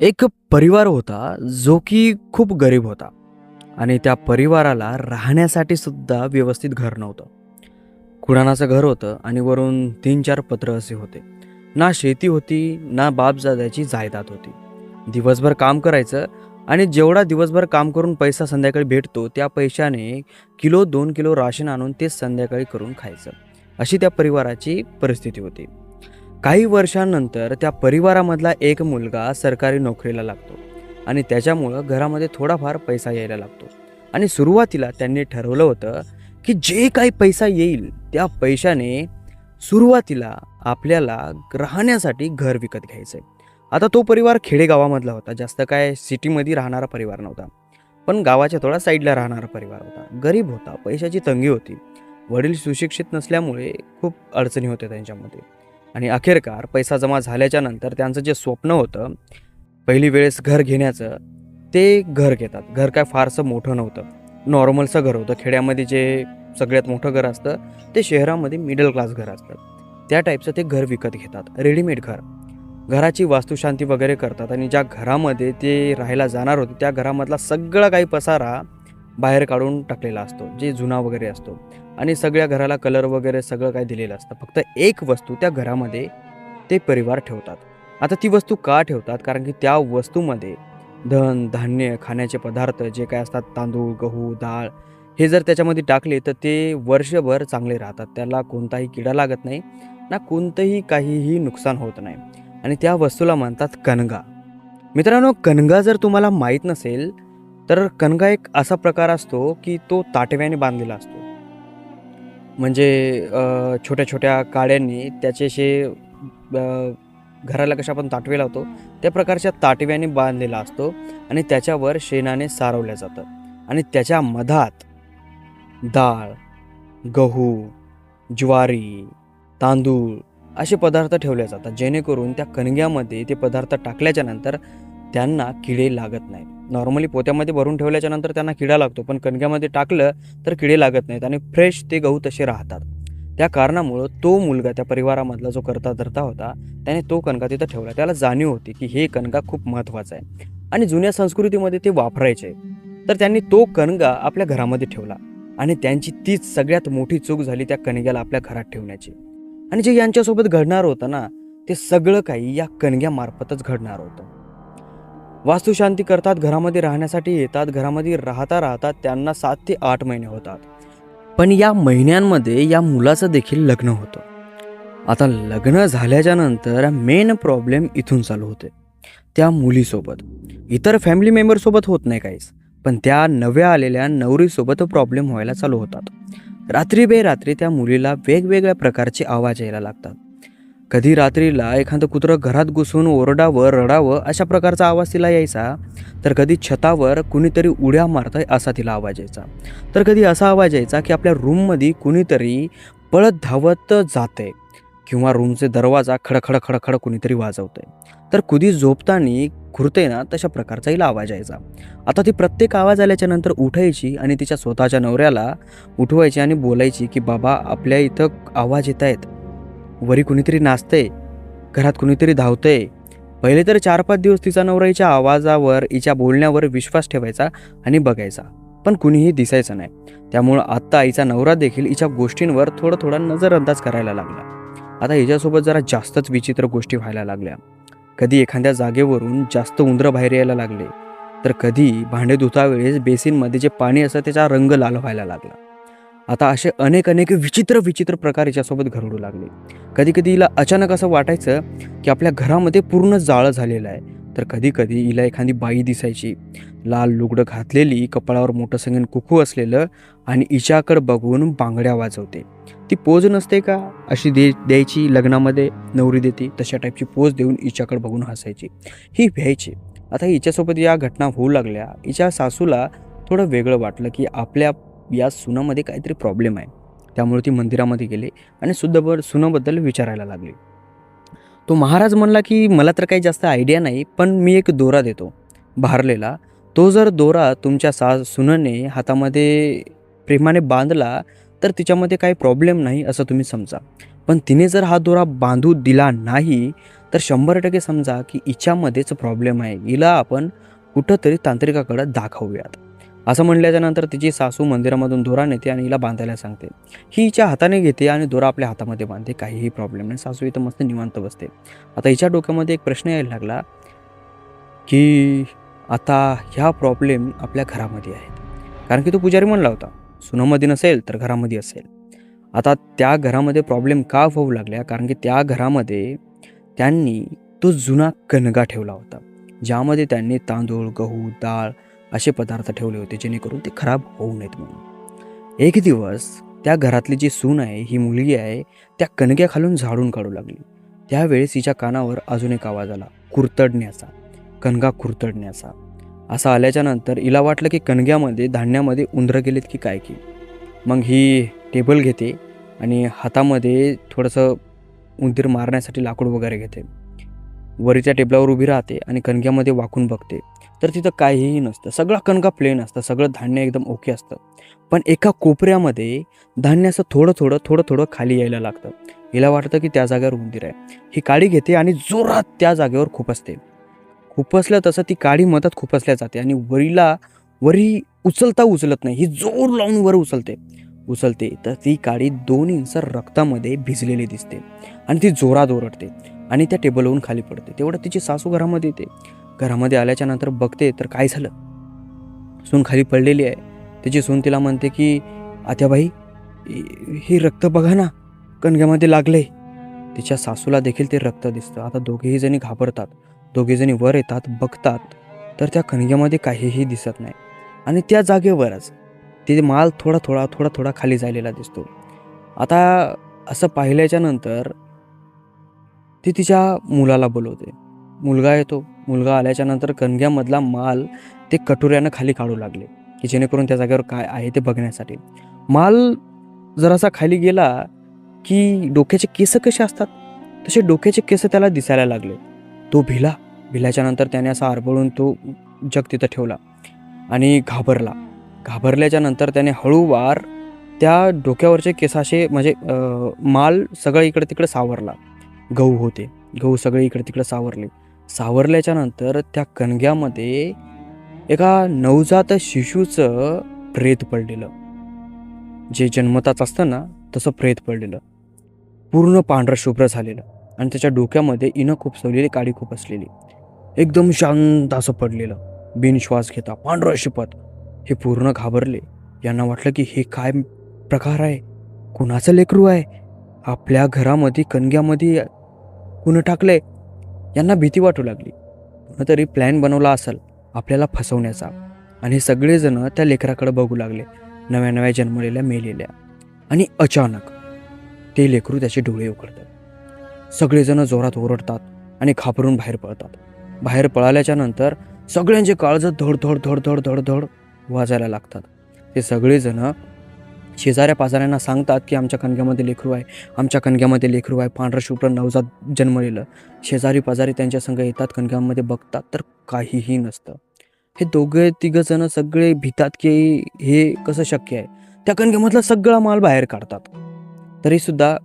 एक परिवार होता जो की खूप गरीब होता आणि त्या परिवाराला राहण्यासाठी सुद्धा व्यवस्थित घर नव्हतं. कुणानाचं घर होतं आणि वरून तीन चार पत्र असे होते. ना शेती होती ना बापजाद्याची जायदाद होती. दिवसभर काम करायचं आणि जेवढा दिवसभर काम करून पैसा संध्याकाळी भेटतो त्या पैशाने किलो दोन किलो राशन आणून तेच संध्याकाळी करून खायचं. अशी त्या परिवाराची परिस्थिती होती. काही वर्षांनंतर त्या परिवारामधला एक मुलगा सरकारी नोकरीला लागतो आणि त्याच्यामुळं घरामध्ये थोडाफार पैसा यायला लागतो. आणि सुरुवातीला त्यांनी ठरवलं होतं की जे काही पैसा येईल त्या पैशाने सुरुवातीला आपल्याला राहण्यासाठी घर विकत घ्यायचं आहे आता तो परिवार खेडेगावामधला होता जास्त काय सिटीमध्ये राहणारा परिवार नव्हता. पण गावाच्या थोडा साईडला राहणारा परिवार होता. गरीब होता पैशाची तंगी होती. वडील सुशिक्षित नसल्यामुळे खूप अडचणी होत्या त्यांच्यामध्ये. आणि अखेरकार पैसा जमा झाल्याच्यानंतर त्यांचं जे स्वप्न होतं पहिली वेळेस घर घेण्याचं ते घर घेतात. घर काय फारसं मोठं नव्हतं. नॉर्मलचं घर होतं. खेड्यामध्ये जे सगळ्यात मोठं घर असतं ते शहरामध्ये मिडल क्लास घर असतं. त्या टाईपचं ते घर विकत घेतात. रेडीमेड घर. घराची वास्तुशांती वगैरे करतात आणि ज्या घरामध्ये ते राहायला जाणार होते त्या घरामधला सगळा काही पसारा बाहेर काढून टाकलेला असतो. जे जुना वगैरे असतो. आणि सगळ्या घराला कलर वगैरे सगळं काय दिलेलं असतं. फक्त एक वस्तू त्या घरामध्ये ते परिवार ठेवतात. आता ती वस्तू का ठेवतात? कारण की त्या वस्तूमध्ये धन धान्य खाण्याचे पदार्थ जे काय असतात तांदूळ गहू डाळ हे जर त्याच्यामध्ये टाकले तर ते वर्षभर चांगले राहतात. त्याला कोणताही किडा लागत नाही ना कोणतंही काहीही नुकसान होत नाही. आणि त्या वस्तूला म्हणतात कणगा. मित्रांनो कणगा जर तुम्हाला माहीत नसेल तर कणगा एक असा प्रकार असतो की तो ताटव्याने बांधलेला असतो. म्हणजे छोट्या छोट्या काड्यांनी त्याचे असे घराला कशा आपण ताटवे लावतो त्या प्रकारच्या ताटव्याने बांधलेला असतो आणि त्याच्यावर शेणाने सारवलं जातं आणि त्याच्या मधात डाळ गहू ज्वारी तांदूळ असे पदार्थ ठेवले जातात जेणेकरून त्या कणग्यामध्ये ते पदार्थ टाकल्याच्या नंतर त्यांना किडे लागत नाहीत. नॉर्मली पोत्यामध्ये भरून ठेवल्याच्या नंतर त्यांना किडा लागतो पण कणग्यामध्ये टाकलं तर किडे लागत नाहीत आणि फ्रेश ते गहू तसे राहतात. त्या कारणामुळं तो मुलगा त्या परिवारामधला जो करता धरता होता त्याने तो कणगा तिथं ठेवला. त्याला जाणीव होती की हे कणगा खूप महत्त्वाचा आहे आणि जुन्या संस्कृतीमध्ये ते वापरायचे. तर त्यांनी तो कणगा आपल्या घरामध्ये ठेवला आणि त्यांची तीच सगळ्यात मोठी चूक झाली त्या कणग्याला आपल्या घरात ठेवण्याची. आणि जे यांच्यासोबत घडणार होतं ना ते सगळं काही या कणग्यामार्फतच घडणार होतं. वास्तुशांती करतात घरामध्ये राहण्यासाठी येतात घरामध्ये राहता राहतात त्यांना सात ते आठ महिने होतात. पण या महिन्यांमध्ये या मुलाचं देखील लग्न होतं. आता लग्न झाल्याच्यानंतर मेन प्रॉब्लेम इथून चालू होते. त्या मुलीसोबत. इतर फॅमिली मेंबरसोबत होत नाही काहीच. पण त्या नव्या आलेल्या नवरीसोबत प्रॉब्लेम व्हायला चालू होतात. रात्री बेरात्री त्या मुलीला वेगवेगळ्या प्रकारचे आवाज यायला लागतात. कधी रात्रीला एखादं कुत्रं घरात घुसून ओरडावं रडावं अशा प्रकारचा आवाज तिला यायचा. तर कधी छतावर कुणीतरी उड्या मारतंय असा तिला आवाज यायचा. तर कधी असा आवाज यायचा की आपल्या रूममध्ये कुणीतरी पळत धावत जाते किंवा रूमचे दरवाजा खडखड खडखड कुणीतरी वाजवतंय. तर कुधी झोपताना खुरते ना तशा प्रकारचा हिला आवाज यायचा. आता ती प्रत्येक आवाज आल्याच्यानंतर उठायची आणि तिच्या स्वतःच्या नवऱ्याला उठवायची आणि बोलायची की बाबा आपल्या इथं आवाज येत आहेत वरी कुणीतरी नाचतंय घरात कुणीतरी धावतंय. पहिले तर चार पाच दिवस तिचा नवरा हिच्या आवाजावर हिच्या बोलण्यावर विश्वास ठेवायचा आणि बघायचा. पण कुणीही दिसायचं नाही. त्यामुळं आत्ता आईचा नवरा देखील हिच्या गोष्टींवर थोडं थोडा नजरअंदाज करायला लागला. आता हिच्यासोबत जरा जास्तच विचित्र गोष्टी व्हायला लागल्या. कधी एखाद्या जागेवरून जास्त उंदरं बाहेर यायला लागले तर कधी भांडे धुता वेळेस बेसिनमध्ये जे पाणी असं त्याचा रंग लाल व्हायला लागला. आता असे अनेक अनेक विचित्र विचित्र प्रकार हिच्यासोबत घडू लागले. कधी कधी हिला अचानक असं वाटायचं की आपल्या घरामध्ये पूर्ण जाळं झालेलं आहे. तर कधी कधी हिला एखादी बाई दिसायची. लाल लुगडं घातलेली कपाळावर मोठं संगीन कुकू असलेलं आणि हिच्याकडं बघून बांगड्या वाजवते. ती पोज नसते का? अशी दे द्यायची लग्नामध्ये नवरी देते तशा टाईपची पोज देऊन हिच्याकडं बघून हसायची. ही व्हायची आता हिच्यासोबत या घटना होऊ लागल्या. हिच्या सासूला थोडं वेगळं वाटलं की आपल्या या सुनामध्ये काहीतरी प्रॉब्लेम आहे. त्यामुळे ती मंदिरामध्ये गेले आणि सुद्धा सुनाबद्दल विचारायला लागली. तो महाराज म्हणला की मला तर काही जास्त आयडिया नाही पण मी एक दोरा देतो. भारलेला तो जर दोरा तुमच्या सा सुनेने हातामध्ये प्रेमाने बांधला तर तिच्यामध्ये काही प्रॉब्लेम नाही असं तुम्ही समजा. पण तिने जर हा दोरा बांधू दिला नाही तर शंभर टक्के समजा की हिच्यामध्येच प्रॉब्लेम आहे. हिला आपण कुठंतरी तांत्रिकाकडं दाखवूयात. असं म्हणल्याच्या नंतर तिची सासू मंदिरामधून दोरा नेते आणि हिला बांधायला सांगते. ही हिच्या हाताने घेते आणि दोरा आपल्या हातामध्ये बांधते. काहीही प्रॉब्लेम नाही. सासू इथं मस्त निवांत बसते. आता हिच्या डोक्यामध्ये एक प्रश्न यायला लागला की आता ह्या प्रॉब्लेम आपल्या घरामध्ये आहेत. कारण की तो पुजारी म्हणला होता सुनामध्ये नसेल तर घरामध्ये असेल. आता त्या घरामध्ये प्रॉब्लेम का होऊ लागल्या? कारण की त्या घरामध्ये त्यांनी तो जुना कणगा ठेवला होता. ज्यामध्ये त्यांनी तांदूळ गहू डाळ असे पदार्थ ठेवले होते जेणेकरून ते खराब होऊ नयेत म्हणून. एक दिवस त्या घरातली जी सून आहे ही मुलगी आहे त्या कणग्या खालून झाडून काढू लागली. त्यावेळेस हिच्या कानावर अजून एक आवाज आला कुरतडण्याचा कणगा कुरतडण्याचा. असा आल्याच्यानंतर हिला वाटलं की कणग्यामध्ये धान्यामध्ये उंदरं गेलेत की काय की. मग ही टेबल घेते आणि हातामध्ये थोडंसं उंदीर मारण्यासाठी लाकूड वगैरे घेते. वरीच्या टेबलावर उभी राहते आणि कणग्यामध्ये वाकून बघते. तर तिथं काहीही नसतं. सगळा कणगा प्लेन असतं. सगळं धान्य एकदम ओके असतं. पण एका कोपऱ्यामध्ये धान्य असं थोडं थोडं थोडं थोडं खाली यायला लागतं. हिला वाटतं की त्या जागेवर उंदीर आहे. ही काडी घेते आणि जोरात त्या जागेवर खुपसते खुपसल्या तसं ती काडी मधात खुपसल्या जाते आणि वरीला वरी उचलता उचलत नाही. ही जोर लावून वर उचलते. उचलते. तर ती काडी दोन इंच रक्तामध्ये भिजलेली दिसते आणि ती जोरात ओरडते. आणि त्या टेबलवरून खाली पडते. तेवढं तिची सासू घरामध्ये येते. घरामध्ये आल्याच्यानंतर बघते तर काय झालं? सून खाली पडलेली आहे. तिची सून तिला म्हणते की आत्याबाई हे रक्त बघा ना कणग्यामध्ये लागले तिच्या सासूला देखील ते रक्त दिसतं. आता दोघेही जणी घाबरतात. दोघेजणी वर येतात बघतात. तर त्या कणग्यामध्ये काहीही दिसत नाही. आणि त्या जागेवरच ते माल थोडा थोडा थोडा थोडा खाली जायलेला दिसतो. आता असं पाहिल्याच्या नंतर ती तिच्या मुलाला बोलवते. मुलगा येतो. मुलगा आल्याच्यानंतर कणग्यामधला माल ते कटोऱ्यानं खाली काढू लागले की जेणेकरून त्या जागेवर काय आहे ते बघण्यासाठी. माल जरासा खाली गेला की डोक्याचे केस कसे असतात? तसे डोक्याचे केस त्याला दिसायला लागले. तो भिला. भिल्याच्या नंतर त्याने असा आरबळून तो जग तिथं ठेवला आणि घाबरला. घाबरल्याच्या नंतर त्याने हळूवार त्या डोक्यावरचे केसाशे म्हणजे माल सगळं इकडे तिकडे सावरला. गहू होते. गहू सगळे इकडे तिकडे सावरले. सावरल्याच्या नंतर त्या कणग्यामध्ये एका नवजात शिशूचं प्रेत पडलेलं. जे जन्मताच असतं ना तसं प्रेत पडलेलं. पूर्ण पांढरं शुभ्र झालेलं. आणि त्याच्या डोक्यामध्ये इनं खूप सवलेली काडी खूप असलेली. एकदम शांत असं पडलेलं. बिनश्वास घेता पांढरं शिपत. हे पूर्ण घाबरले. यांना वाटलं की हे काय प्रकार आहे? कुणाचं लेकरू आहे? आपल्या घरामध्ये कणग्यामध्ये कुणं टाकलंय यांना भीती वाटू लागली. कुणीतरी प्लॅन बनवला असेल आपल्याला फसवण्याचा. आणि सगळेजण त्या लेकराकडे बघू लागले नव्या नव्या जन्मलेल्या मेलेल्या. आणि अचानक ते लेकरू त्याचे डोळे उघडतात. सगळेजण जोरात ओरडतात आणि घाबरून बाहेर पळतात. बाहेर पळाल्याच्या नंतर सगळ्यांचे काळजं धड धड धड धड धड धड वाजायला लागतात. ते सगळेजण शेजाऱ्या पाजाऱ्यांना सांगतात की आमच्या कणग्यामध्ये लेकरू आहे. आमच्या कणग्यामध्ये लेकरू आहे. पांढरं शुभ्र नवजात जन्मलेलं. शेजारी पाजारी त्यांच्या संग येतात कणग्यामध्ये बघतात तर काहीही नसतं. हे दोघे तिघं जण सगळे भितात की हे कसं शक्य आहे? त्या कणग्यामधला सगळा माल बाहेर काढतात. तरीसुद्धा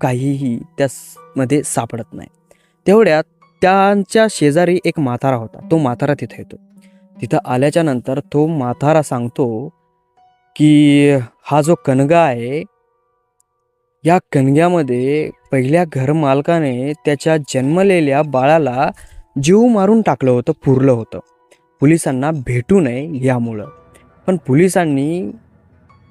काहीही त्यामध्ये सापडत नाही. तेवढ्यात त्यांच्या शेजारी एक म्हातारा होता. तो म्हातारा तिथे येतो. तिथं आल्याच्यानंतर तो म्हातारा सांगतो की हा जो कणगा आहे या कणग्यामध्ये पहिल्या घरमालकाने त्याच्या जन्मलेल्या बाळाला जीव मारून टाकलं होतं पुरलं होतं. पोलिसांना भेटू नये यामुळं. पण पोलिसांनी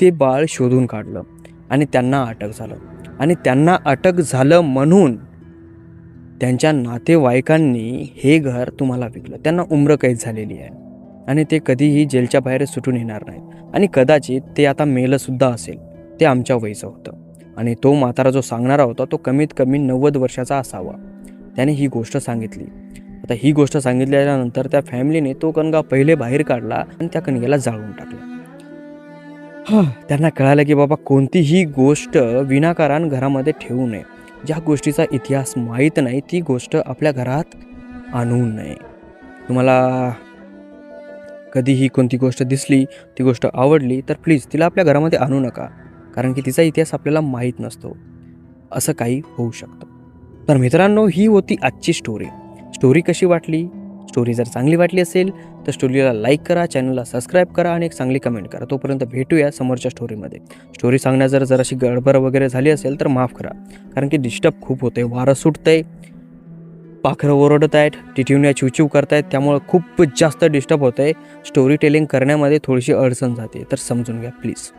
ते बाळ शोधून काढलं आणि त्यांना अटक झालं. आणि त्यांना अटक झालं म्हणून त्यांच्या नातेवाईकांनी हे घर तुम्हाला विकलं. त्यांना उम्रकैद झालेली आहे. आणि ते कधीही जेलच्या बाहेर सुटून येणार नाहीत. आणि कदाचित ते आता मेलंसुद्धा असेल. ते आमच्या वयचं होतं. आणि तो म्हातारा जो सांगणारा होता तो कमीत कमी नव्वद वर्षाचा असावा. त्याने ही गोष्ट सांगितली. आता ही गोष्ट सांगितल्यानंतर त्या फॅमिलीने तो कणगा पहिले बाहेर काढला आणि त्या कणग्याला जाळून टाकला. हां त्यांना कळालं की बाबा कोणतीही गोष्ट विनाकारण घरामध्ये ठेवू नये. ज्या गोष्टीचा इतिहास माहीत नाही ती गोष्ट आपल्या घरात आणू नये. तुम्हाला कधीही कोणती गोष्ट दिसली ती गोष्ट आवडली तर प्लीज तिला आपल्या घरामध्ये आणू नका कारण की तिचा इतिहास आपल्याला माहीत नसतो. असं काही होऊ शकतं. तर मित्रांनो ही होती आजची स्टोरी स्टोरी कशी वाटली? स्टोरी जर चांगली वाटली असेल तर स्टोरीला लाईक करा चॅनलला सबस्क्राईब करा आणि एक चांगली कमेंट करा. तोपर्यंत भेटूया समोरच्या स्टोरीमध्ये स्टोरी सांगण्यात जर जराशी गडबड वगैरे झाली असेल तर माफ करा. कारण की डिस्टर्ब खूप होते वारं सुटतंय. पाखरं ओरडत आहेत टिटिवण्या चिवचिव करतायत त्यामुळं खूप जास्त डिस्टर्ब होत आहे स्टोरी टेलिंग करण्यामध्ये थोडीशी अडचण जाते. तर समजून घ्या प्लीज